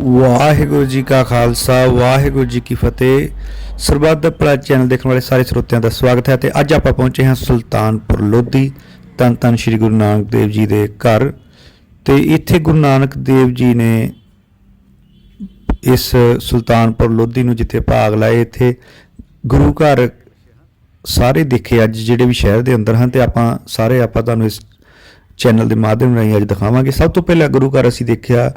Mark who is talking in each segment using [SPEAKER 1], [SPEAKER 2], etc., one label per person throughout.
[SPEAKER 1] ਵਾਹਿਗੁਰੂ ਜੀ ਕਾ ਖਾਲਸਾ, ਵਾਹਿਗੁਰੂ ਜੀ ਕੀ ਫਤਿਹ। ਸਰਬੱਤ ਦਾ ਭਲਾ ਚੈਨਲ ਦੇਖਣ ਵਾਲੇ ਸਾਰੇ ਸਰੋਤਿਆਂ ਦਾ ਸਵਾਗਤ ਹੈ ਤੇ ਅੱਜ ਆਪਾਂ ਪਹੁੰਚੇ ਹਾਂ ਸੁਲਤਾਨਪੁਰ ਲੋਧੀ, ਧੰਨ ਧੰਨ ਸ੍ਰੀ ਗੁਰੂ ਨਾਨਕ ਦੇਵ ਜੀ ਦੇ ਘਰ। ਤੇ ਇੱਥੇ ਗੁਰੂ ਨਾਨਕ ਦੇਵ ਜੀ ਨੇ ਇਸ ਸੁਲਤਾਨਪੁਰ ਲੋਧੀ ਨੂੰ ਜਿੱਥੇ ਭਾਗ ਲਾਏ, ਇੱਥੇ ਗੁਰੂ ਘਰ ਸਾਰੇ ਦੇਖੇ ਅੱਜ ਜਿਹੜੇ ਵੀ ਸ਼ਹਿਰ ਦੇ ਅੰਦਰ ਹਨ ਤੇ ਆਪਾਂ ਸਾਰੇ ਆਪਾਂ ਤੁਹਾਨੂੰ ਇਸ ਚੈਨਲ ਦੇ ਮਾਧਿਅਮ ਰਾਹੀਂ ਅੱਜ ਦਿਖਾਵਾਂਗੇ। ਸਭ ਤੋਂ ਪਹਿਲਾਂ ਗੁਰੂ ਘਰ ਅਸੀਂ ਦੇਖਿਆ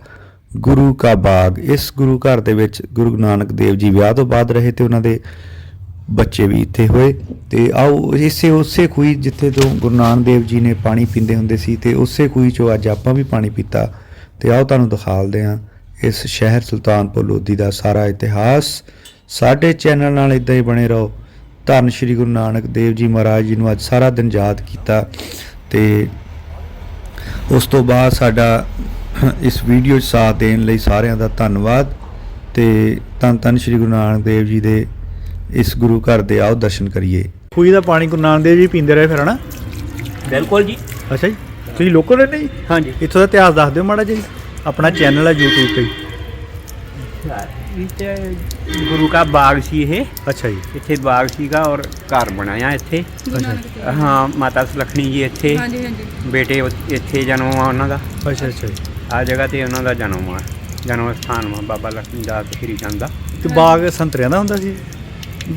[SPEAKER 1] ਗੁਰੂ ਕਾ ਬਾਗ। ਇਸ ਗੁਰੂ ਘਰ ਦੇ ਵਿੱਚ ਗੁਰੂ ਨਾਨਕ ਦੇਵ ਜੀ ਵਿਆਹ ਤੋਂ ਬਾਅਦ ਰਹੇ ਤੇ ਉਹਨਾਂ ਦੇ ਬੱਚੇ ਵੀ ਇੱਥੇ ਹੋਏ। ਤੇ ਆਓ, ਇਸੇ ਉਸੇ ਖੂਹੀ ਜਿੱਥੇ ਤੋਂ ਗੁਰੂ ਨਾਨਕ ਦੇਵ ਜੀ ਨੇ ਪਾਣੀ ਪੀਂਦੇ ਹੁੰਦੇ ਸੀ ਤੇ ਉਸੇ ਖੂਹੀ ਚੋਂ ਅੱਜ ਆਪਾਂ ਵੀ ਪਾਣੀ ਪੀਤਾ। ਤੇ ਆਓ ਤੁਹਾਨੂੰ ਦਿਖਾਲਦੇ ਹਾਂ ਇਸ ਸ਼ਹਿਰ ਸੁਲਤਾਨਪੁਰ ਲੋਧੀ ਦਾ ਸਾਰਾ ਇਤਿਹਾਸ। ਸਾਡੇ ਚੈਨਲ ਨਾਲ ਇਦਾਂ ਹੀ ਬਣੇ ਰਹੋ। ਧੰਨ ਸ਼੍ਰੀ ਗੁਰੂ ਨਾਨਕ ਦੇਵ ਜੀ ਮਹਾਰਾਜ ਜੀ ਨੂੰ ਅੱਜ ਸਾਰਾ ਦਿਨ ਯਾਦ ਕੀਤਾ। ਤੇ ਉਸ ਤੋਂ ਬਾਅਦ ਸਾਡਾ ਇਸ ਵੀਡੀਓ 'ਚ ਸਾਥ ਦੇਣ ਲਈ ਸਾਰਿਆਂ ਦਾ ਧੰਨਵਾਦ ਤੇ ਧੰਨ ਧੰਨ ਸ਼੍ਰੀ ਗੁਰੂ ਨਾਨਕ ਦੇਵ ਜੀ ਦੇ ਇਸ ਗੁਰੂ ਘਰ ਦੇ ਆਓ ਦਰਸ਼ਨ ਕਰੀਏ।
[SPEAKER 2] ਖੂਹੀ ਦਾ ਪਾਣੀ ਗੁਰੂ ਨਾਨਕ ਦੇਵ ਜੀ ਪੀਂਦੇ ਰਹੇ ਫਿਰ ਹਨਾ?
[SPEAKER 3] ਬਿਲਕੁਲ ਜੀ।
[SPEAKER 2] ਅੱਛਾ ਜੀ। ਤੁਸੀਂ ਲੋਕਲ ਰਹਿੰਦੇ ਜੀ?
[SPEAKER 3] ਹਾਂਜੀ।
[SPEAKER 2] ਇੱਥੋਂ ਦਾ ਇਤਿਹਾਸ ਦੱਸ ਦਿਓ ਮਾੜਾ ਜੀ। ਆਪਣਾ ਚੈਨਲ ਹੈ YouTube ਤੇ।
[SPEAKER 3] ਇੱਥੇ ਗੁਰੂ ਕਾ ਬਾਗ ਸੀ ਇਹ।
[SPEAKER 2] ਅੱਛਾ ਜੀ।
[SPEAKER 3] ਇੱਥੇ ਬਾਗ ਸੀਗਾ ਔਰ ਘਰ ਬਣਾਇਆ ਇੱਥੇ।
[SPEAKER 2] ਅੱਛਾ
[SPEAKER 3] ਹਾਂ ਮਾਤਾ ਸੁਲੱਖਣੀ ਜੀ ਇੱਥੇ।
[SPEAKER 4] ਹਾਂਜੀ ਹਾਂਜੀ।
[SPEAKER 3] ਬੇਟੇ ਇੱਥੇ ਜਨਮ ਆ ਉਹਨਾਂ ਦਾ।
[SPEAKER 2] ਅੱਛਾ ਅੱਛਾ ਜੀ।
[SPEAKER 3] ਆ ਜਗ੍ਹਾ ਤੇ ਉਹਨਾਂ ਦਾ ਜਨਮ ਆ ਜਨਮ ਸਥਾਨ ਵਾ ਬਾਬਾ ਲక్ష్ਮੀ ਦਾਸ ਸ੍ਰੀ ਚੰਦ ਦਾ।
[SPEAKER 2] ਤੇ ਬਾਗ ਸੰਤਰਿਆਂ ਦਾ ਹੁੰਦਾ ਸੀ?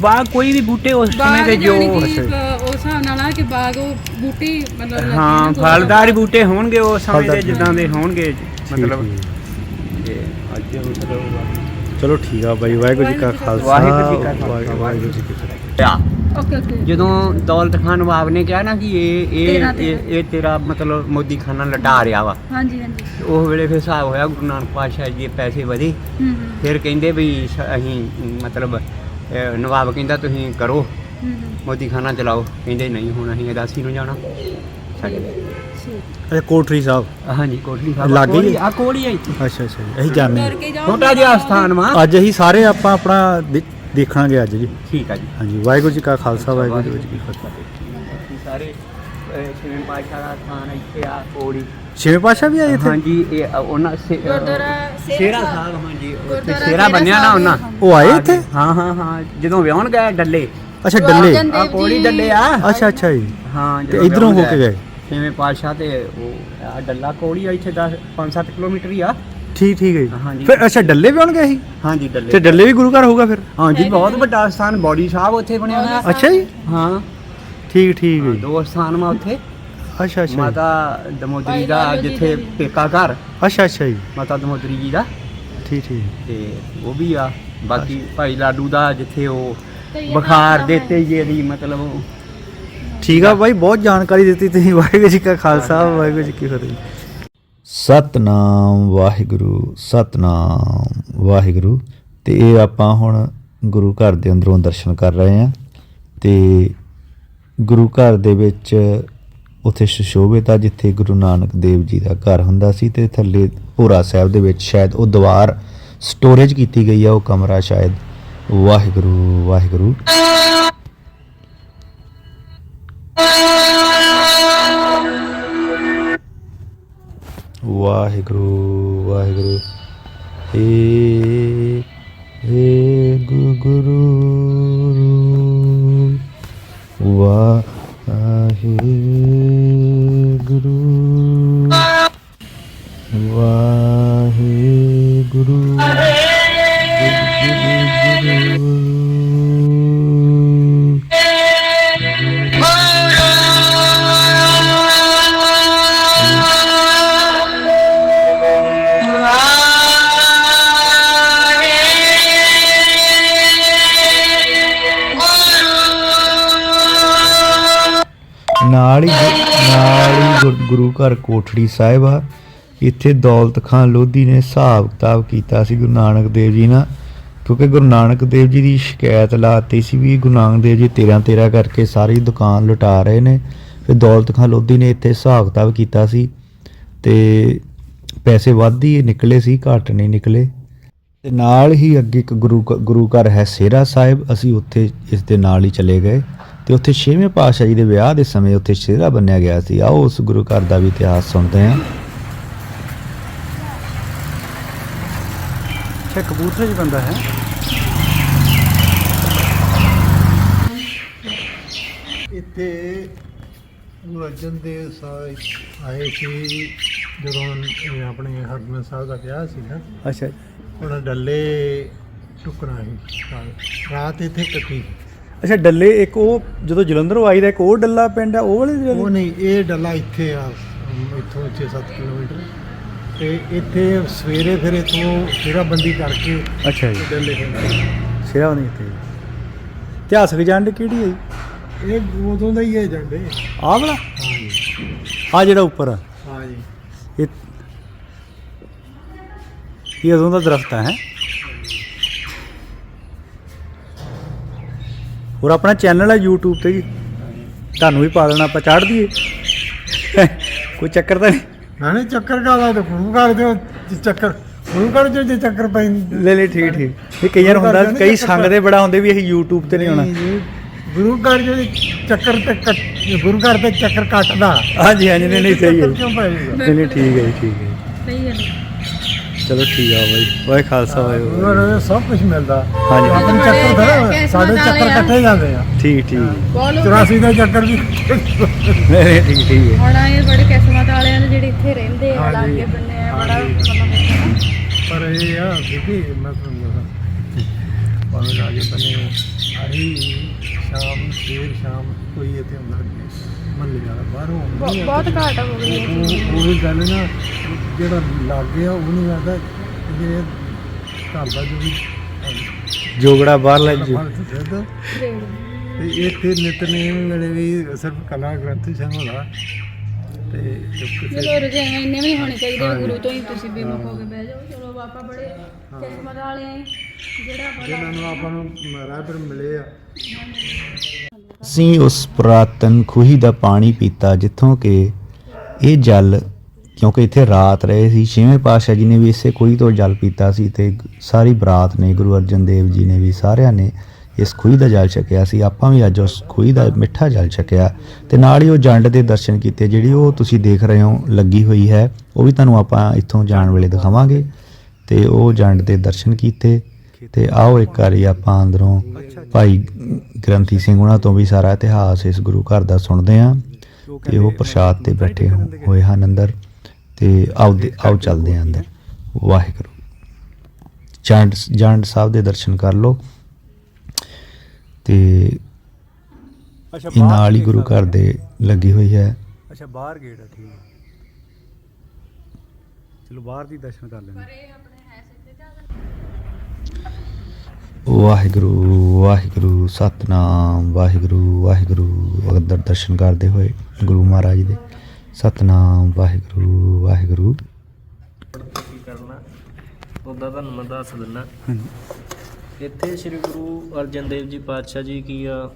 [SPEAKER 3] ਬਾਗ ਕੋਈ ਵੀ ਬੂਟੇ ਉਸ ਸਮੇਂ ਦੇ ਜੋ
[SPEAKER 4] ਉਸ ਹਿਸਾਬ ਨਾਲ ਆ ਕਿ ਬਾਗ ਉਹ ਬੂਟੀ ਮਤਲਬ ਲੱਗੀ
[SPEAKER 3] ਹਾਂ। ਫਲਦਾਰ ਬੂਟੇ ਹੋਣਗੇ ਉਸ ਸਮੇਂ ਦੇ ਜਿੱਦਾਂ ਦੇ ਹੋਣਗੇ ਮਤਲਬ
[SPEAKER 2] ਠੀਕ,
[SPEAKER 3] ਤੇ ਅੱਜ ਮਤਲਬ
[SPEAKER 2] ਚਲੋ ਠੀਕ ਆ ਬਾਈ ਵਾਹਿਗੁਰੂ ਜੀ ਕਾ ਖਾਲਸਾ
[SPEAKER 3] ਵਾਹਿਗੁਰੂ ਜੀ ਕਾ ਖਾਲਸਾ,
[SPEAKER 2] ਵਾਹਿਗੁਰੂ ਜੀ ਕੀ ਫਤਿਹ।
[SPEAKER 3] ਆ
[SPEAKER 4] ਓਕੇ ਓਕੇ
[SPEAKER 3] ਜਦੋਂ ਦੌਲਤ ਖਾਨ ਨਵਾਬ ਨੇ ਕਿਹਾ ਨਾ ਕਿ ਇਹ ਇਹ
[SPEAKER 4] ਤੇਰਾ-
[SPEAKER 3] ਇਹ ਇਹ ਤੇਰਾ ਮਤਲਬ ਮੋਦੀ ਖਾਨਾ ਲਟਾ ਰਿਹਾ ਵਾ।
[SPEAKER 4] ਹਾਂਜੀ ਹਾਂਜੀ।
[SPEAKER 3] ਉਹ ਵੇਲੇ ਫਿਰ ਹਿਸਾਬ ਹੋਇਆ ਗੁਰੂ ਨਾਨਕ ਪਾਤਸ਼ਾਹ ਜੀ ਦੇ ਪੈਸੇ ਵਧੇ।
[SPEAKER 4] ਹੂੰ ਹੂੰ,
[SPEAKER 3] ਫਿਰ ਕਹਿੰਦੇ ਵੀ ਸ- ਅਸੀਂ ਮਤਲਬ ਅਹ, ਨਵਾਬ ਕਹਿੰਦਾ ਤੁਸੀਂ ਕਰੋ।
[SPEAKER 4] ਹੂੰ ਹੂੰ।
[SPEAKER 3] ਮੋਦੀ ਖਾਨਾ ਚਲਾਓ। ਕਹਿੰਦੇ ਨਹੀਂ ਹੁਣ ਅਸੀਂ ਅਦਾਸੀ ਨੂੰ ਜਾਣਾ। ਸਾਡੇ
[SPEAKER 4] ਠੀਕ।
[SPEAKER 2] ਕੋਟਰੀ ਸਾਹਿਬ।
[SPEAKER 3] ਹਾਂਜੀ ਕੋਟਲੀ
[SPEAKER 2] ਲਾਗੇ ਹੀ?
[SPEAKER 3] ਆ ਕੋਲ ਹੀ ਇੱਥੇ।
[SPEAKER 2] ਅੱਛਾ ਅੱਛਾ। ਜੀ ਅਸੀਂ ਜਾਣਦੇ
[SPEAKER 4] ਤੁਰ ਕੇ ਜਾਓ
[SPEAKER 3] ਛੋਟਾ ਜਿਹਾ ਸਥਾਨ ਵਾ।
[SPEAKER 2] ਹਾਂ। ਅੱਜ ਅਸੀਂ ਸਾਰੇ ਆਪਾਂ ਆਪਣਾ ਦੇ- ਦੇਖਾਂਗੇ ਅੱਜ ਜੀ।
[SPEAKER 3] ਠੀਕ ਆ ਜੀ।
[SPEAKER 2] ਹਾਂਜੀ ਵਾਹਿਗੁਰੂ ਜੀ ਕਾ ਖਾਲਸਾ ਵਾਹਿਗੁਰੂ ਜੀ ਕੀ ਫਤਿਹ।
[SPEAKER 3] ਸਾਰੇ ਅਹ, ਛੇਵੇਂ ਪਾਤਸ਼ਾਹ ਦਾ ਸਥਾਨ ਇੱਥੇ ਆ ਕੋਲੀ
[SPEAKER 2] ਛੇਵੇਂ ਪਾਸ਼ਾ ਵੀ ਆਏ ਇੱਥੇ?
[SPEAKER 3] ਹਾਂਜੀ ਇਹ ਉਹਨਾਂ ਸੇ- ਅ,
[SPEAKER 4] ਗੁਰਦੁਆਰਾ
[SPEAKER 3] ਸ਼ੇਰਾ ਸਾਹਿਬ। ਹਾਂਜੀ ਉੱਥੇ
[SPEAKER 4] ਗੁਰਦੁਆਰਾ
[SPEAKER 3] ਸ਼ੇਰਾ
[SPEAKER 4] ਸ਼ੇਰਾ
[SPEAKER 3] ਬੰਨਿਆ ਨਾ
[SPEAKER 4] ਸਾਹਿਬ
[SPEAKER 3] ਉਹਨਾਂ।
[SPEAKER 4] ਹਾਂਜੀ।
[SPEAKER 2] ਉਹ ਆਏ ਇੱਥੇ?
[SPEAKER 3] ਹਾਂ ਹਾਂ ਹਾਂ ਜਦੋਂ ਵਿਆਹਣ ਗਏ ਡੱਲੇ।
[SPEAKER 2] ਅੱਛਾ ਡੱਲੇ।
[SPEAKER 3] ਆ
[SPEAKER 4] ਜੀ-
[SPEAKER 3] ਡੱਲੇ ਆ।
[SPEAKER 2] ਅੱਛਾ ਅੱਛਾ ਜੀ।
[SPEAKER 3] ਹਾਂ
[SPEAKER 2] ਤੇ ਇਧਰੋਂ ਹੋ ਕੇ ਗਏ।
[SPEAKER 3] ਛੇਵੇਂ ਪਾਤਸ਼ਾਹ ਤੇ ਉਹ ਆ ਡੱਲਾ ਕੋਲੀ ਆ ਇੱਥੇ 10 5-7 ਕਿਲੋਮੀਟਰ ਹੀ ਆ।
[SPEAKER 2] ਠੀਕ ਠੀਕ ਹੈ ਜੀ।
[SPEAKER 3] ਹਾਂਜੀ।
[SPEAKER 2] ਫਿਰ ਅੱਛਾ ਡੱਲੇ ਵੀ ਆਉਣ ਗਏ ਸੀ
[SPEAKER 3] ਹਾਂਜੀ
[SPEAKER 2] ਤੇ
[SPEAKER 3] ਡੱਲੇ
[SPEAKER 2] ਡੱਲੇ ਵੀ ਗੁਰੂ ਘਰ ਹੋਊਗਾ ਫਿਰ?
[SPEAKER 3] ਹਾਂਜੀ ਬਹੁਤ ਵੱਡਾ ਸਥਾਨ ਬੌਡੀ ਸਾਹਿਬ ਉੱਥੇ ਬਣਿਆ ਹੋਇਆ।
[SPEAKER 2] ਅੱਛਾ ਜੀ।
[SPEAKER 3] ਹਾਂ।
[SPEAKER 2] ਠੀਕ ਠੀਕ ਹੈ ਜੀ।
[SPEAKER 3] ਦੋ ਸਥਾਨ ਮਾ ਉੱਥੇ।
[SPEAKER 2] ਅੱਛਾ ਅੱਛਾ ਜੀ।
[SPEAKER 3] ਮਾਤਾ ਦਮੋਦਰੀ ਦਾ ਜਿੱਥੇ। ਪੇਕਾ ਘਰ।
[SPEAKER 2] ਅੱਛਾ ਅੱਛਾ ਜੀ।
[SPEAKER 3] ਮਾਤਾ ਦਮੋਦਰੀ ਜੀ ਦਾ।
[SPEAKER 2] ਠੀਕ ਠੀਕ
[SPEAKER 3] ਤੇ ਉਹ ਵੀ ਆ। ਬਾਕੀ ਭਾਈ ਲਾਡੂ ਦਾ ਜਿੱਥੇ ਉਹ ਬੁਖਾਰ ਦਿੱਤੇ ਜੀ ਦੀ ਮਤਲਬ ਉਹ।
[SPEAKER 2] ਠੀਕ ਆ ਬਾਈ ਬਹੁਤ ਜਾਣਕਾਰੀ ਦਿੱਤੀ ਤੁਸੀਂ। ਵਾਹਿਗੁਰੂ ਜੀ ਕਾ ਖਾਲਸਾ ਵਾਹਿਗੁਰੂ ਜੀ ਕੀ ਫਤਿਹ।
[SPEAKER 1] ਸਤਨਾਮ ਵਾਹਿਗੁਰੂ ਸਤਨਾਮ ਵਾਹਿਗੁਰੂ। ਤੇ ਇਹ ਆਪਾਂ ਹੁਣ ਗੁਰੂ ਘਰ ਦੇ ਅੰਦਰੋਂ ਦਰਸ਼ਨ ਕਰ ਰਹੇ ਹਾਂ। ਤੇ ਗੁਰੂ ਘਰ ਦੇ ਵਿੱਚ ਉੱਥੇ ਸੁਸ਼ੋਭਿਤ ਆ, ਜਿੱਥੇ ਗੁਰੂ ਨਾਨਕ ਦੇਵ ਜੀ ਦਾ ਘਰ ਹੁੰਦਾ ਸੀ ਤੇ ਥੱਲੇ ਭੋਰਾ ਸਾਹਿਬ ਦੇ ਵਿੱਚ ਸ਼ਾਇਦ ਉਹ ਦੀਵਾਰ ਸਟੋਰੇਜ ਕੀਤੀ ਗਈ ਆ, ਉਹ ਕਮਰਾ ਸ਼ਾਇਦ। ਵਾਹਿਗੁਰੂ ਵਾਹਿਗੁਰੂ। ਵਾਹਿਗੁਰੂ ਵਾਹਿਗੁਰੂ। ਏ ਏ ਗੁ- ਗੁਰੂ ਵਾਹਿਗੁਰੂ। ਨਾਲ ਹੀ ਨਾਲ ਹੀ ਗੁਰ- ਗੁਰੂ ਘਰ ਕੋਠੜੀ ਸਾਹਿਬ ਆ। ਇੱਥੇ ਦੌਲਤ ਖਾਨ ਲੋਧੀ ਨੇ ਹਿਸਾਬ ਕਿਤਾਬ ਕੀਤਾ ਸੀ ਗੁਰੂ ਨਾਨਕ ਦੇਵ ਜੀ ਨਾਲ, ਕਿਉਂਕਿ ਗੁਰੂ ਨਾਨਕ ਦੇਵ ਜੀ ਦੀ ਸ਼ਿਕਾਇਤ ਲਾਤੀ ਸੀ ਵੀ ਗੁਰੂ ਨਾਨਕ ਦੇਵ ਜੀ 13 13 ਕਰਕੇ ਸਾਰੀ ਦੁਕਾਨ ਲੁਟਾ ਰਹੇ ਨੇ। ਫਿਰ ਦੌਲਤ ਖਾਨ ਲੋਧੀ ਨੇ ਇੱਥੇ ਹਿਸਾਬ ਕਿਤਾਬ ਕੀਤਾ ਸੀ ਤੇ ਪੈਸੇ ਵੱਧ ਹੀ ਨਿਕਲੇ ਸੀ, ਘੱਟ ਨਹੀਂ ਨਿਕਲੇ। ਤੇ ਨਾਲ ਹੀ ਅੱਗੇ ਇੱਕ ਗੁਰੂ ਘ- ਗੁਰੂ ਘਰ ਹੈ ਸੇਰਾ ਸਾਹਿਬ, ਅਸੀਂ ਉੱਥੇ ਇਸ ਦੇ ਨਾਲ ਹੀ ਚਲੇ ਗਏ। ਤੇ ਉੱਥੇ ਛੇਵੇਂ ਪਾਤਸ਼ਾਹ ਜੀ ਦੇ ਵਿਆਹ ਦੇ ਸਮੇਂ ਉੱਥੇ ਸੇਰਾ ਬੰਨਿਆ ਗਿਆ ਸੀ। ਆਓ ਉਸ ਗੁਰੂ ਘਰ ਦਾ ਵੀ ਇਤਿਹਾਸ ਸੁਣਦੇ ਹਾਂ।
[SPEAKER 2] ਅੱਛਾ ਕਬੂਤਰ ਜੀ ਬੰਦਾ ਹੈ।
[SPEAKER 5] ਇੱਥੇ ਗੁਰੂ ਅਰਜਨ ਦੇਵ ਸਾਹਿਬ ਆਏ ਸੀ ਜਦੋਂ ਇਹ ਆਪਣੇ ਹਰਮਨ ਸਾਹਿਬ ਦਾ ਵਿਆਹ ਸੀ ਨਾ।
[SPEAKER 2] ਅੱਛਾ।
[SPEAKER 5] ਉਹਨਾਂ ਡੱਲੇ ਟੁਕਣਾ ਸੀ। ਰਾਤ ਇੱਥੇ ਕੱਟੀ।
[SPEAKER 2] ਅੱਛਾ ਡੱਲੇ ਇੱਕ ਉਹ ਜਦੋਂ ਜਲੰਧਰੋਂ ਆਈਦਾ ਇੱਕ ਉਹ ਡੱਲਾ ਪਿੰਡ ਆ ਉਹ ਵਾਲੇ
[SPEAKER 5] ਉਹ? ਨਹੀਂ ਇਹ ਡੱਲਾ ਇੱਥੇ ਆ ਅਮ, ਇੱਥੋਂ 6-7 ਕਿਲੋਮੀਟਰ। ਤੇ ਇੱਥੇ ਸਵੇਰੇ ਫਿਰ ਇੱਥੋਂ ਫੇਰਾਬੰਦੀ ਕਰਕੇ
[SPEAKER 2] ਅੱਛਾ ਜੀ।
[SPEAKER 5] ਡੱਲੇ ਹੁੰਦੇ
[SPEAKER 2] ਸਿਰਾ ਨਹੀਂ ਇੱਥੇ। ਇਤਿਹਾਸਕ ਜੰਡ ਕਿਹੜੀ ਹੈ ਜੀ?
[SPEAKER 5] ਇਹ ਉਦੋਂ ਦਾ ਹੀ ਹੈ। ਝੰਡੇ
[SPEAKER 2] ਆਹ ਵਾਲਾ?
[SPEAKER 5] ਹਾਂਜੀ।
[SPEAKER 2] ਆ ਜਿਹੜਾ ਉੱਪਰ ਆ।
[SPEAKER 5] ਹਾਂਜੀ।
[SPEAKER 2] ਇਹ ਇਹ ਉਦੋਂ ਦਾ ਦਰਖਤ ਹੈ? ਹੋਰ ਆਪਣਾ ਚੈਨਲ ਹੈ YouTube ਤੇ ਜੀ। ਤੁਹਾਨੂੰ ਵੀ ਪਾ ਦੇਣਾ ਆਪਾਂ ਚਾੜ ਦਈਏ। ਕੋਈ ਚੱਕਰ ਤਾਂ ਨਹੀਂ।
[SPEAKER 5] ਨਾਲੇ ਚੱਕਰ ਕਾਦਾ ਤੇ ਗੁਰੂ ਘਰ ਦੇ ਚੱਕਰ ਗੁਰੂ ਘਰ ਚ ਜੇ ਚੱਕਰ ਪੈਂਦੇ
[SPEAKER 2] ਲੈ ਲੈ ਠੀਕ ਠੀਕ। ਇਹ ਕਈਆਂ ਨੂੰ ਹੁੰਦਾ ਕਈ ਸੰਗਦੇ ਬੜਾ ਹੁੰਦੇ ਵੀ ਅਸੀਂ YouTube ਤੇ ਨਹੀਂ ਆਉਣਾ।
[SPEAKER 5] ਨਹੀਂ, ਗੁਰੂ ਘਰ ਜਿਹੜੇ ਚੱਕਰ ਤੇ ਗੁਰੂ ਘਰ ਤੇ ਚੱਕਰ ਕੱਟਦਾ।
[SPEAKER 2] ਹਾਂਜੀ ਹਾਂਜੀ ਨਹੀਂ ਨਹੀਂ ਸਹੀ ਹੈ। ਨਹੀਂ ਨਹੀਂ ਠੀਕ ਹੈ ਜੀ ਠੀਕ ਹੈ
[SPEAKER 4] ਸਹੀ ਹੈ। ਨਾ।
[SPEAKER 2] ਚਲੋ ਠੀਕ ਆ ਬਾਈ। ਵਾਹਿ ਖਾਲਸਾ ਵਾਹਿ
[SPEAKER 5] ਉਹਨਾਂ ਸਭ ਕੁਝ ਮਿਲਦਾ।
[SPEAKER 2] ਹਾਂਜੀ।
[SPEAKER 5] ਆਪਣੇ ਚੱਕਰ ਥੋੜਾ ਸਾਡੇ ਚੱਕਰ ਕੱਟੇ ਜਾਂਦੇ ਆ।
[SPEAKER 2] ਠੀਕ ਠੀਕ।
[SPEAKER 4] ਬੋਲੋ।
[SPEAKER 5] 84 ਦਾ ਚੱਕਰ ਵੀ।
[SPEAKER 2] ਨਹੀਂ ਨਹੀਂ ਠੀਕ ਠੀਕ ਹੈ।
[SPEAKER 4] ਹੁਣ ਇਹ ਬੜੇ ਕਿਸਮਤ ਵਾਲਿਆਂ ਨੇ ਜਿਹੜੇ ਇੱਥੇ ਰਹਿੰਦੇ ਆ। ਲਾਗੇ ਬੰਨੇ ਆ ਬੜਾ
[SPEAKER 5] ਪਰ ਇਹ ਆ ਬੀਬੀ ਮੈਂ ਤੁਹਾਨੂੰ ਭਾਵੇਂ ਲਾਗੇ ਬਨੇ ਆਹੀ ਸ਼ਾਮ ਸਵੇਰ ਸ਼ਾਮ ਕੋਈ ਇੱਥੇ ਹੁੰਦਾ ਮੰਨ ਲਿਆ ਬਾਹਰੋਂ
[SPEAKER 4] ਬਹੁ- ਬਹੁਤ ਘਾਟ ਹੋ ਗਈ ਹੈ
[SPEAKER 5] ਉਹ ਉਹ ਗੱਲ ਨਾ ਜਿਹੜਾ ਲਾਗੇ ਆ ਉਹ ਨਹੀਂ ਆਦਾ ਜਿਹੜੇ ਘਰ ਦਾ ਜੋ ਵੀ
[SPEAKER 2] ਜੋਗੜਾ ਬਾਹਰ ਲੈ ਜੀ
[SPEAKER 5] ਫਲ ਦੁੱਧ ਤੇ ਇੱਥੇ ਨਿਤਨੇਮ ਵੇਲੇ ਵੀ ਸਿਰਫ ਕਲਾ ਗ੍ਰੰਥ ਹੁੰਦਾ ਤੇ ਜੋ ਕਿਸੇ
[SPEAKER 4] ਚਲੋ ਰਜੇ ਇੰਨੇ ਵੀ ਹੋਣੇ ਚਾਹੀਦੇ। ਗੁਰੂ ਤੋਂ ਹੀ ਤੁਸੀਂ ਬੇਮੁਖ ਹੋ ਕੇ ਬਹਿ ਜਾਓ। ਚਲੋ ਬਾਪਾ ਬੜੇ ਕਿਸਮਤ ਵਾਲੇ ਜਿਹੜਾ ਬੜਾ
[SPEAKER 5] ਜਿਹਨਾਂ ਨੂੰ ਆਪਾਂ ਨੂੰ ਰਾਹਬਰ ਮਿਲੇ ਆ।
[SPEAKER 1] ਅਸੀਂ ਉਸ ਪੁਰਾਤਨ ਖੂਹੀ ਦਾ ਪਾਣੀ ਪੀਤਾ, ਜਿੱਥੋਂ ਕਿ ਇਹ ਜਲ, ਕਿਉਂਕਿ ਇੱਥੇ ਰਾਤ ਰਹੇ ਸੀ, ਛੇਵੇਂ ਪਾਤਸ਼ਾਹ ਜੀ ਨੇ ਵੀ ਇਸੇ ਖੂਹੀ ਤੋਂ ਜਲ ਪੀਤਾ ਸੀ ਤੇ ਸਾਰੀ ਬਰਾਤ ਨੇ, ਗੁਰੂ ਅਰਜਨ ਦੇਵ ਜੀ ਨੇ ਵੀ ਸਾਰਿਆਂ ਨੇ ਇਸ ਖੂਹੀ ਦਾ ਜਲ ਛਕਿਆ ਸੀ। ਆਪਾਂ ਵੀ ਅੱਜ ਉਸ ਖੂਹੀ ਦਾ ਮਿੱਠਾ ਜਲ ਛਕਿਆ। ਤੇ ਨਾਲ ਹੀ ਉਹ ਜੰਡ ਦੇ ਦਰਸ਼ਨ ਕੀਤੇ, ਜਿਹੜੀ ਉਹ ਤੁਸੀਂ ਦੇਖ ਰਹੇ ਹੋ, ਲੱਗੀ ਹੋਈ ਹੈ, ਉਹ ਵੀ ਤੁਹਾਨੂੰ ਆਪਾਂ ਇੱਥੋਂ ਜਾਣ ਵੇਲੇ ਦਿਖਾਵਾਂਗੇ। ਤੇ ਉਹ ਜੰਡ ਦੇ ਦਰਸ਼ਨ ਕੀਤੇ। ਤੇ ਆਓ ਇੱਕ ਵਾਰੀ ਆਪਾਂ ਅੰਦਰੋਂ ਭਾਈ ਗ੍ਰੰਥੀ ਸਿੰਘ ਉਹਨਾਂ ਤੋਂ ਵੀ ਸਾਰਾ ਇਤਿਹਾਸ ਇਸ ਗੁਰੂ ਘਰ ਦਾ ਸੁਣਦੇ ਹਾਂ ਤੇ ਉਹ ਪ੍ਰਸ਼ਾਦ ਤੇ ਬੈਠੇ ਹੋ- ਹੋਏ ਹਨ ਅੰਦਰ ਤੇ ਆਓ ਚੱਲਦੇ ਹਾਂ ਅੰਦਰ। ਵਾਹਿਗੁਰੂ। ਜੰਡ ਜੰਡ ਸਾਹਿਬ ਦੇ ਦਰਸ਼ਨ ਕਰ ਲਓ ਤੇ
[SPEAKER 2] ਅੱਛਾ
[SPEAKER 1] ਨਾਲ ਹੀ ਗੁਰੂ ਘਰ ਦੇ ਲੱਗੀ ਹੋਈ ਹੈ।
[SPEAKER 2] ਅੱਛਾ ਬਾਹਰ ਗੇਟ ਆ ਠੀਕ ਹੈ ਚਲੋ ਬਾਹਰ ਦੀ ਦਰਸ਼ਨ ਕਰ ਲੈਂਦੇ
[SPEAKER 1] ਵਾਹਿਗੁਰੂ ਵਾਹਿਗੁਰੂ ਸਤਨਾਮ ਵਾਹਿਗੁਰੂ ਵਾਹਿਗੁਰੂ। ਅੰਦਰ ਦਰਸ਼ਨ ਕਰਦੇ ਹੋਏ ਗੁਰੂ ਮਹਾਰਾਜ ਦੇ। ਸਤਨਾਮ ਵਾਹਿਗੁਰੂ ਵਾਹਿਗੁਰੂ।
[SPEAKER 6] ਕੀ ਕਰਨਾ ਉਹਦਾ ਤੁਹਾਨੂੰ ਮੈਂ ਦੱਸ ਦਿੰਦਾ। ਇੱਥੇ ਸ੍ਰੀ ਗੁਰੂ ਅਰਜਨ ਦੇਵ ਜੀ ਪਾਤਸ਼ਾਹ ਜੀ ਕੀ ਆ?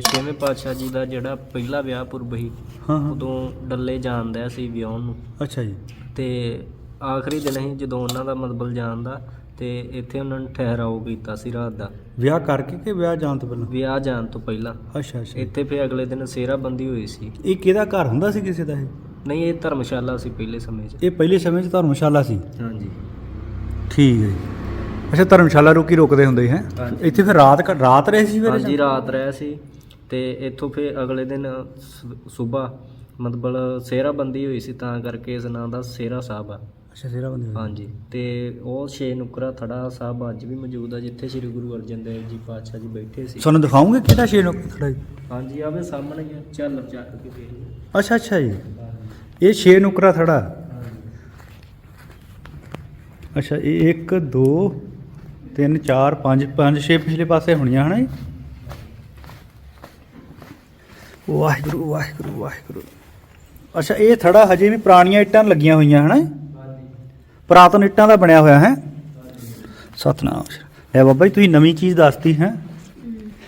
[SPEAKER 6] ਛੇਵੇਂ ਪਾਤਸ਼ਾਹ ਜੀ ਦਾ ਜਿਹੜਾ ਪਹਿਲਾ ਵਿਆਹ ਪੁਰਬ ਸੀ
[SPEAKER 2] ਹਾਂ ਹਾਂ।
[SPEAKER 6] ਉਦੋਂ ਡੱਲੇ ਜਾਣਦਾ ਸੀ ਵਿਆਹ ਨੂੰ।
[SPEAKER 2] ਅੱਛਾ ਜੀ।
[SPEAKER 6] ਤੇ ਆਖਰੀ ਦਿਨ ਸੀ ਜਦੋਂ ਉਹਨਾਂ ਦਾ ਮਤਲਬ ਜਾਣਦਾ ਤੇ ਇੱਥੇ ਉਹਨਾਂ ਨੇ ਠਹਿਰਾਓ ਕੀਤਾ ਸੀ ਰਾਤ ਦਾ।
[SPEAKER 2] ਵਿਆਹ ਕਰਕੇ ਕਿ ਵਿਆਹ ਜਾਣ ਤੋਂ ਪਹਿਲਾਂ?
[SPEAKER 6] ਵਿਆਹ ਜਾਣ ਤੋਂ ਪਹਿਲਾਂ।
[SPEAKER 2] ਅੱਛਾ ਅੱਛਾ।
[SPEAKER 6] ਇੱਥੇ ਫਿਰ ਅਗਲੇ ਦਿਨ ਸੇਰਾ ਬੰਦੀ ਹੋਈ ਸੀ।
[SPEAKER 2] ਇਹ ਕਿਹਦਾ ਘਰ ਹੁੰਦਾ ਸੀ ਕਿਸੇ ਦਾ ਇਹ?
[SPEAKER 6] ਨਹੀਂ ਇਹ ਧਰਮਸ਼ਾਲਾ ਸੀ ਪਹਿਲੇ ਸਮੇਂ 'ਚ।
[SPEAKER 2] ਇਹ ਪਹਿਲੇ ਸਮੇਂ 'ਚ ਧਰਮਸ਼ਾਲਾ ਸੀ?
[SPEAKER 6] ਹਾਂਜੀ।
[SPEAKER 2] ਠੀਕ ਹੈ ਜੀ। ਅੱਛਾ ਧਰਮਸ਼ਾਲਾ ਰੋਕੀ ਰੋਕਦੇ ਹੁੰਦੇ ਹੈ?
[SPEAKER 6] ਹਾਂਜੀ।
[SPEAKER 2] ਇੱਥੇ ਫਿਰ ਰਾਤ ਕ- ਰਾਤ ਰਹੇ ਸੀ ਫਿਰ
[SPEAKER 6] ਹਾਂਜੀ ਰਾਤ ਰਿਹਾ ਸੀ। ਤੇ ਇੱਥੋਂ ਫਿਰ ਅਗਲੇ ਦਿਨ ਸਵੇਰ ਮਤਲਬ ਸੇਰਾ ਬੰਦੀ ਹੋਈ ਸੀ ਤਾਂ ਕਰਕੇ ਇਸ ਨਾਂ ਦਾ ਸੇਰਾ ਸਾਹਿਬ ਆ।
[SPEAKER 2] ਅੱਛਾ ਸੇਰਾ ਬੰਦੇ ਹੋਏ।
[SPEAKER 6] ਹਾਂਜੀ ਤੇ ਉਹ ਛੇ ਨੁਕਰਾ ਥੜਾ ਸਾਹਿਬ ਅੱਜ ਵੀ ਮੌਜੂਦ ਆ ਜਿੱਥੇ ਸ੍ਰੀ ਗੁਰੂ ਅਰਜਨ ਦੇਵ ਜੀ ਪਾਤਸ਼ਾਹ ਜੀ ਬੈਠੇ ਸੀ।
[SPEAKER 2] ਸਾਨੂੰ ਦਿਖਾਓਗੇ ਕਿਹੜਾ ਸ਼ੇਰ ਨੂੰ ਖੜਾ ਜੀ?
[SPEAKER 6] ਹਾਂਜੀ ਆਵੇ ਸਾਹਮਣੇ ਹੀ ਆ, ਝਾਲਰ ਚੱਕ ਕੇ ਫੇਰ
[SPEAKER 2] ਅੱਛਾ ਅੱਛਾ ਜੀ। ਇਹ ਛੇ ਨੁਕਰਾ ਥੜਾ। ਅੱਛਾ ਇਹ 1 2 3 4 5 5 6 ਪਿਛਲੇ ਪਾਸੇ ਹੋਣੀਆਂ ਹਨਾ ਜੀ? ਵਾਹਿਗੁਰੂ ਵਾਹਿਗੁਰੂ ਵਾਹਿਗੁਰੂ। ਅੱਛਾ ਇਹ ਥੜਾ ਹਜੇ ਵੀ ਪੁਰਾਣੀਆਂ ਇੱਟਾਂ ਲੱਗੀਆਂ ਹੋਈਆਂ ਹਨਾ ਜੀ? ਪੁਰਾਤਨ ਇੱਟਾਂ ਦਾ ਬਣਿਆ ਹੋਇਆ ਹੈ। ਸਤਨਾਮ ਇਹ ਬਾਬਾ ਜੀ ਤੁਸੀਂ ਨਵੀਂ ਚੀਜ਼ ਦੱਸਤੀ ਹੈ।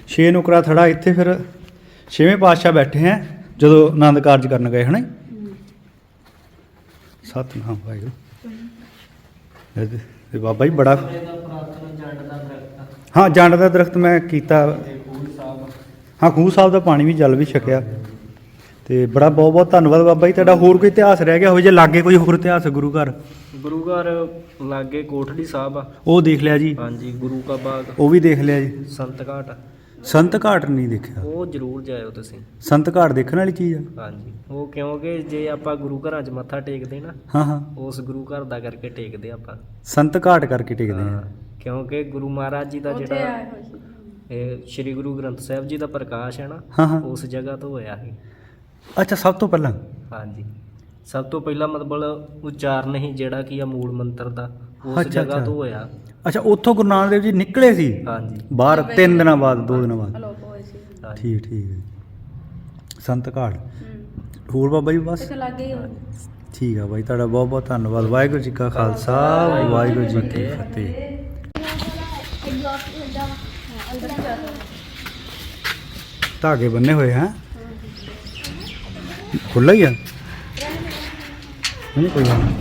[SPEAKER 2] ਛੇ ਨੁਕਰਾ ਥੜਾ ਇੱਥੇ ਫਿਰ ਛੇਵੇਂ ਪਾਤਸ਼ਾਹ ਬੈਠੇ ਹੈ ਜਦੋਂ ਆਨੰਦ ਕਾਰਜ ਕਰਨ ਗਏ ਹਨਾ? ਸਤਨਾਮ ਵਾਹਿਗੁਰੂ। ਇਹ ਬਾਬਾ ਜੀ ਬੜਾ ਹਾਂ ਜੰਡ ਦਾ ਦਰਖਤ ਮੈਂ ਕੀਤਾ। ਹਾਂ ਖੂਹ ਸਾਹਿਬ ਦਾ ਪਾਣੀ ਵੀ ਜਲ ਵੀ ਛਕਿਆ। ਤੇ ਬੜਾ ਬਹੁਤ ਬਹੁਤ ਧੰਨਵਾਦ ਬਾਬਾ ਜੀ। ਤੁਹਾਡਾ ਹੋਰ ਕੋਈ ਇਤਿਹਾਸ ਰਹਿ ਗਿਆ ਹੋਵੇ ਜੇ ਲਾਗੇ ਕੋਈ ਹੋਰ ਇਤਿਹਾਸ ਹੈ ਗੁਰੂ ਘਰ।
[SPEAKER 6] ਗੁਰੂ ਘਰ ਲਾਗੇ ਕੋਠੜੀ ਸਾਹਿਬ ਆ।
[SPEAKER 2] ਉਹ ਦੇਖ ਲਿਆ ਜੀ?
[SPEAKER 6] ਹਾਂਜੀ ਗੁਰੂ ਕਾ ਬਾਗ।
[SPEAKER 2] ਉਹ ਵੀ ਦੇਖ ਲਿਆ ਜੀ।
[SPEAKER 6] ਸੰਤ ਘਾਟ
[SPEAKER 2] ਸੰਤ ਘਾਟ ਨਹੀਂ ਦੇਖਿਆ?
[SPEAKER 6] ਉਹ ਜ਼ਰੂਰ ਜਾਇਓ ਤੁਸੀਂ।
[SPEAKER 2] ਸੰਤ ਘਾਟ ਦੇਖਣ ਵਾਲੀ ਚੀਜ਼ ਆ?
[SPEAKER 6] ਹਾਂਜੀ। ਉਹ ਕਿਉਂਕਿ ਜੇ ਆਪਾਂ ਗੁਰੂ ਘਰਾਂ 'ਚ ਮੱਥਾ ਟੇਕਦੇ ਨਾ
[SPEAKER 2] ਹਾਂ ਹਾਂ।
[SPEAKER 6] ਉਸ ਗੁਰੂ ਘਰ ਦਾ ਕਰਕੇ ਟੇਕਦੇ ਆਪਾਂ।
[SPEAKER 2] ਸੰਤ ਘਾਟ ਕਰਕੇ ਟਿਕਦੇ ਆ।
[SPEAKER 6] ਹਾਂ, ਕਿਉਂਕਿ ਗੁਰੂ ਮਹਾਰਾਜ ਜੀ ਦਾ ਜਿਹੜਾ ਇਹ ਸ੍ਰੀ ਗੁਰੂ ਗ੍ਰੰਥ ਸਾਹਿਬ ਜੀ ਦਾ ਪ੍ਰਕਾਸ਼ ਹੈ ਨਾ
[SPEAKER 2] ਹਾਂ ਹਾਂ।
[SPEAKER 6] ਉਸ ਜਗ੍ਹਾ ਤੋਂ ਹੋਇਆ ਸੀ।
[SPEAKER 2] ਅੱਛਾ ਸਭ ਤੋਂ ਪਹਿਲਾਂ?
[SPEAKER 6] ਹਾਂਜੀ। ਸਭ ਤੋਂ ਪਹਿਲਾਂ ਮਤਲਬ ਉਚਾਰਨ ਹੀ ਜਿਹੜਾ ਕੀ ਆ ਮੂਲ ਮੰਤਰ ਦਾ ਉਸ
[SPEAKER 2] ਅੱਛਾ,
[SPEAKER 6] ਜਗ੍ਹਾ
[SPEAKER 2] ਅੱਛਾ।
[SPEAKER 6] ਤੋਂ ਹੋਇਆ।
[SPEAKER 2] ਅੱਛਾ ਉੱਥੋਂ ਗੁਰੂ ਨਾਨਕ ਦੇਵ ਜੀ ਨਿਕਲੇ ਸੀ?
[SPEAKER 6] ਹਾਂਜੀ।
[SPEAKER 2] ਬਾਹਰ ਤਿੰਨ ਦਿਨਾਂ ਬਾਅਦ ਦੋ ਦਿਨਾਂ ਬਾਅਦ?
[SPEAKER 4] ਅਲੋਪ ਹੋਏ ਸੀ।
[SPEAKER 6] ਹਾਂਜੀ।
[SPEAKER 2] ਠੀਕ ਠੀਕ ਹੈ। ਸੰਤ ਘਾਟ।
[SPEAKER 4] ਹੂੰ।
[SPEAKER 2] ਹੋਰ ਬਾਬਾ ਜੀ ਬਸ?
[SPEAKER 4] ਇੱਥੇ ਲੱਗੇ ਹੀ ਹੋ।
[SPEAKER 2] ਠੀਕ ਆ ਬਾਈ ਤੁਹਾਡਾ ਬਹੁਤ ਬਹੁਤ ਧੰਨਵਾਦ। ਵਾਹਿਗੁਰੂ ਜੀ ਕਾ ਖਾਲਸਾ ਵਾਹਿਗੁਰੂ ਜੀ ਕੀ ਫਤਿਹ। ਧਾਗੇ ਬੰਨੇ ਹੋਏ ਹੈ? ਖੁੱਲਾ ਹੀ ਆ? ਨਹੀਂ ਕੋਈ ਗੱਲ ਨਹੀਂ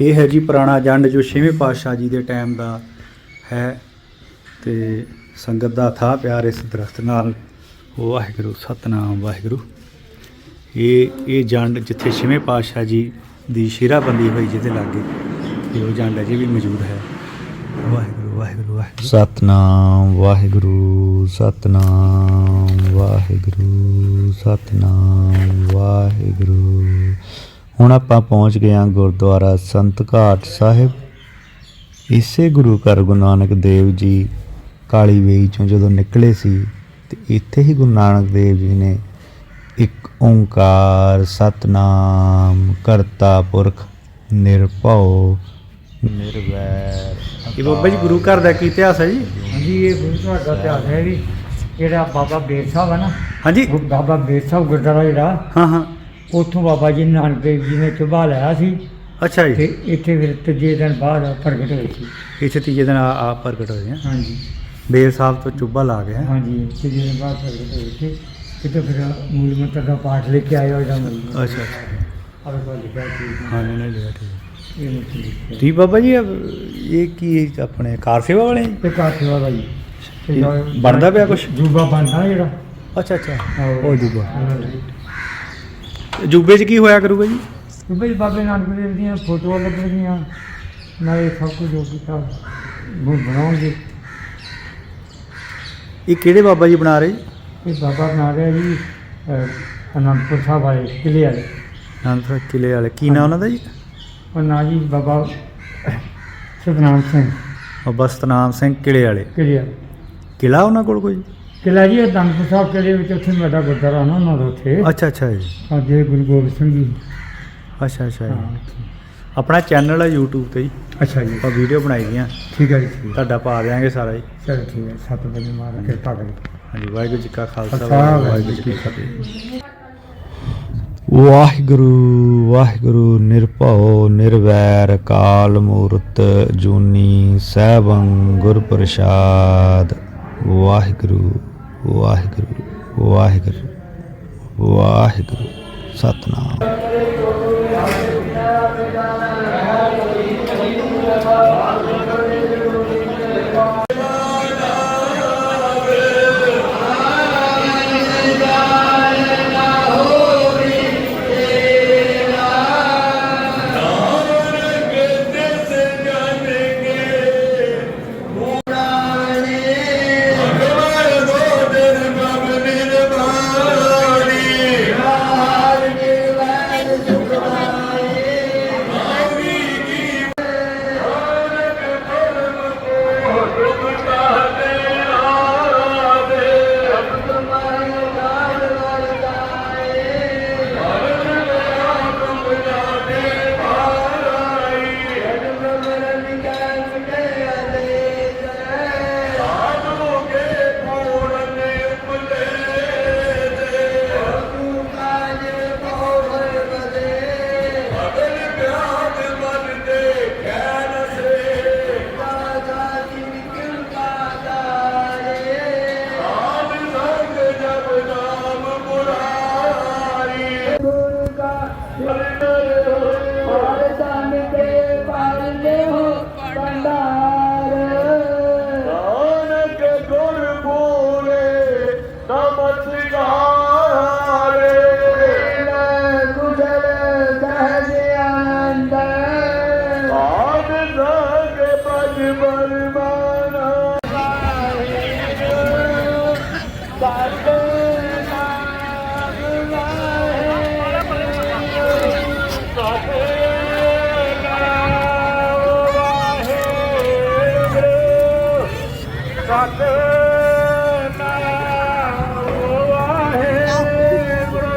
[SPEAKER 2] ਇਹ ਹੈ ਜੀ ਪੁਰਾਣਾ ਜੰਡ ਜੋ ਛੇਵੇਂ ਪਾਤਸ਼ਾਹ ਜੀ ਦੇ ਟਾਈਮ ਦਾ ਹੈ ਤੇ ਸੰਗਤ ਦਾ ਥਾਂ ਪਿਆਰ ਇਸ ਦਰਖਤ ਨਾਲ। ਵਾਹਿਗੁਰੂ, ਸਤਨਾਮ ਵਾਹਿਗੁਰੂ। ਇਹ ਇਹ ਜੰਡ ਜਿੱਥੇ ਛੇਵੇਂ ਪਾਤਸ਼ਾਹ ਜੀ ਦੀ ਸ਼ੇਰਾਬੰਦੀ ਹੋਈ ਜਿਹਦੇ ਲਾਗੇ ਤੇ ਉਹ ਜੰਡ ਅਜੇ ਵੀ ਮੌਜੂਦ ਹੈ। ਵਾਹਿਗੁਰੂ। ਵਾਹਿਗੁਰੂ ਵਾਹਿਗੁਰੂ।
[SPEAKER 1] ਸਤਨਾਮ ਵਾਹਿਗੁਰੂ ਸਤਨਾਮ ਵਾਹਿਗੁਰੂ ਸਤਨਾਮ ਵਾਹਿਗੁਰੂ। ਹੁਣ ਆਪਾਂ ਪਹੁੰਚ ਗਏ ਹਾਂ ਗੁਰਦੁਆਰਾ ਸੰਤ ਘਾਟ ਸਾਹਿਬ। ਇਸੇ ਗੁਰੂ ਘਰ ਗੁਰੂ ਨਾਨਕ ਦੇਵ ਜੀ ਕਾਲੀ ਵੇਈ ਚੋਂ ਜਦੋਂ ਨਿਕਲੇ ਸੀ, ਤੇ ਇੱਥੇ ਹੀ ਗੁਰੂ ਨਾਨਕ ਦੇਵ ਜੀ ਨੇ ਇੱਕ ਓੰਕਾਰ, ਸਤਨਾਮ ਕਰਤਾ ਪੁਰਖ ਨਿਰਭਉ, ਨਿਰਵੈਰ।
[SPEAKER 2] ਇਹ ਬਾਬਾ ਜੀ ਗੁਰੂ ਘਰ ਦਾ ਕੀ ਇਤਿਹਾਸ ਹੈ ਜੀ?
[SPEAKER 7] ਹਾਂਜੀ ਇਹ ਗੁਰੂ ਘਰ ਦਾ ਇਤਿਹਾਸ ਹੈ ਵੀ ਜਿਹੜਾ ਬਾਬਾ ਬੇਰ ਸਾਹਿਬ ਹੈ ਨਾ?
[SPEAKER 2] ਹਾਂਜੀ।
[SPEAKER 7] ਗੁਰ- ਬਾਬਾ ਬੇਰ ਸਾਹਿਬ ਗੁਰਦੁਆਰਾ ਜਿਹੜਾ
[SPEAKER 2] ਹਾਂ ਹਾਂ।
[SPEAKER 7] ਉੱਥੋਂ ਬਾਬਾ ਜੀ ਨਾਨਕ ਦੇਵ ਜੀ ਨੇ ਚੁਬਾ ਲਿਆ ਸੀ।
[SPEAKER 2] ਅੱਛਾ
[SPEAKER 7] ਤੇ
[SPEAKER 2] ਜੀ
[SPEAKER 7] ਇੱਥੇ ਫਿਰ ਤੀਜੇ ਦਿਨ ਬਾਅਦ ਪ੍ਰਗਟ ਹੋਏ ਸੀ।
[SPEAKER 2] ਇੱਥੇ ਤੀਜੇ ਦਿਨ ਆ ਆਪ ਪ੍ਰਗਟ ਹੋਏ ਆ।
[SPEAKER 7] ਹਾਂਜੀ।
[SPEAKER 2] ਬੇਰ ਸਾਹਿਬ ਤੋਂ ਚੁੱਭਾ ਲਾ ਗਿਆ।
[SPEAKER 7] ਹਾਂਜੀ ਤੀਜੇ ਦਿਨ ਬਾਅਦ ਪ੍ਰਗਟ ਹੋਏ ਸੀ। ਕਿਤੇ ਫਿਰ ਮੂਲ ਮੰਤਰ ਦਾ ਪਾਠ ਲੈ ਕੇ ਆਏ ਹੋ ਜਾਂ
[SPEAKER 2] ਅੱਛਾ। ਅੱਛਾ
[SPEAKER 7] ਅਰੇ ਕੋਲ ਲਿਖਿਆ ਸੀ
[SPEAKER 2] ਹਾਂ ਨਹੀਂ ਨਹੀਂ ਲਿਆ ਠੀਕ
[SPEAKER 7] ਇਹ
[SPEAKER 2] ਠੀਕ ਬਾਬਾ ਜੀ ਇਹ ਇਹ ਕੀ ਆਪਣੇ ਕਾਰ ਸੇਵਾ ਵਾਲੇ ਜੀ?
[SPEAKER 7] ਤੇ ਕਾਰ ਸੇਵਾ ਦਾ ਜੀ। ਤੇ
[SPEAKER 2] ਇਹ ਬਣਦਾ ਪਿਆ ਕੁਛ?
[SPEAKER 7] ਜੂਬਾ ਬਣਦਾ ਜਿਹੜਾ।
[SPEAKER 2] ਅੱਛਾ ਅੱਛਾ। ਉਹ ਜੁਬਾ। ਜੂਬੇ 'ਚ ਕੀ ਹੋਇਆ ਕਰੂਗਾ ਜੀ?
[SPEAKER 7] ਤੇ ਬਈ ਬਾਬੇ ਨਾਨਕ ਦੇਵ ਦੀਆਂ ਫੋਟੋਆਂ ਲੱਗਣਗੀਆਂ। ਨਾਲੇ ਸਭ ਕੁਝ ਜੋ ਕੀਤਾ ਉਹ ਬਣਾਉਣਗੇ।
[SPEAKER 2] ਇਹ ਕਿਹੜੇ ਬਾਬਾ ਜੀ ਬਣਾ ਰਹੇ ਜੀ?
[SPEAKER 7] ਇਹ ਬਾਬਾ ਬਣਾ ਰਿਹਾ ਜੀ ਅਹ, ਅਨੰਦਪੁਰ ਸਾਹਿਬ ਵਾਲੇ ਕਿਲੇ ਵਾਲੇ।
[SPEAKER 2] ਨਾਨਕ ਕਿਲੇ ਵਾਲੇ। ਕੀ ਨਾਂ ਉਹਨਾਂ ਦਾ ਜੀ?
[SPEAKER 7] ਉਹ ਨਾਂ ਜੀ ਬਾਬਾ ਸੁਖਨਾਮ ਸਿੰਘ।
[SPEAKER 2] ਬਾਬਾ ਸਤਨਾਮ ਸਿੰਘ ਕਿਲੇ ਵਾਲੇ।
[SPEAKER 7] ਕਿਲੇ ਵਾਲੇ।
[SPEAKER 2] ਕਿਲਾ ਉਹਨਾਂ ਕੋਲ ਕੋਈ?
[SPEAKER 7] ਕਿਲਾ ਜੀ ਅਨੰਦਪੁਰ ਸਾਹਿਬ ਕਿਲੇ ਵਿੱਚ ਉੱਥੇ ਮੇਰਾ ਗੁਰਦੁਆਰਾ ਨਾ ਉਹਨਾਂ ਦਾ ਉੱਥੇ।
[SPEAKER 2] ਅੱਛਾ ਅੱਛਾ ਜੀ।
[SPEAKER 7] ਸਾਡੇ ਗੁਰੂ ਗੋਬਿੰਦ ਸਿੰਘ ਜੀ।
[SPEAKER 2] ਅੱਛਾ ਅੱਛਾ ਜੀ।
[SPEAKER 7] ਹਾਂ
[SPEAKER 2] ਆਪਣਾ ਚੈਨਲ ਹੈ YouTube ਤੇ ਜੀ।
[SPEAKER 7] ਅੱਛਾ ਜੀ।
[SPEAKER 2] ਆਪਾਂ ਵੀਡੀਓ ਬਣਾਈ ਦੀਆਂ।
[SPEAKER 7] ਠੀਕ ਹੈ ਜੀ ਠੀਕ ਹੈ।
[SPEAKER 2] ਤੁਹਾਡਾ ਪਾ ਦਿਆਂਗੇ ਸਾਰਾ ਜੀ।
[SPEAKER 7] ਚਲੋ ਠੀਕ ਹੈ ਸਤਿ ਵਜੇ ਮਾਰਾ ਕਰੀ।
[SPEAKER 2] ਹਾਂਜੀ ਵਾਹਿਗੁਰੂ ਜੀ ਕਾ ਖਾਲਸਾ
[SPEAKER 7] ਖਾਲਸਾ,
[SPEAKER 2] ਵਾਹਿਗੁਰੂ ਜੀ ਕੀ ਫਤਿਹ।
[SPEAKER 1] ਵਾਹਿਗੁਰੂ ਵਾਹਿਗੁਰੂ ਨਿਰਭਉ, ਨਿਰਵੈਰ, ਕਾਲ ਮੂਰਤ, ਜੂਨੀ ਸੈਭੰ ਗੁਰ ਪ੍ਰਸਾਦ। ਵਾਹਿਗੁਰੂ ਵਾਹਿਗੁਰੂ ਵਾਹਿਗੁਰੂ ਵਾਹਿਗੁਰੂ। ਸਤਨਾਮ।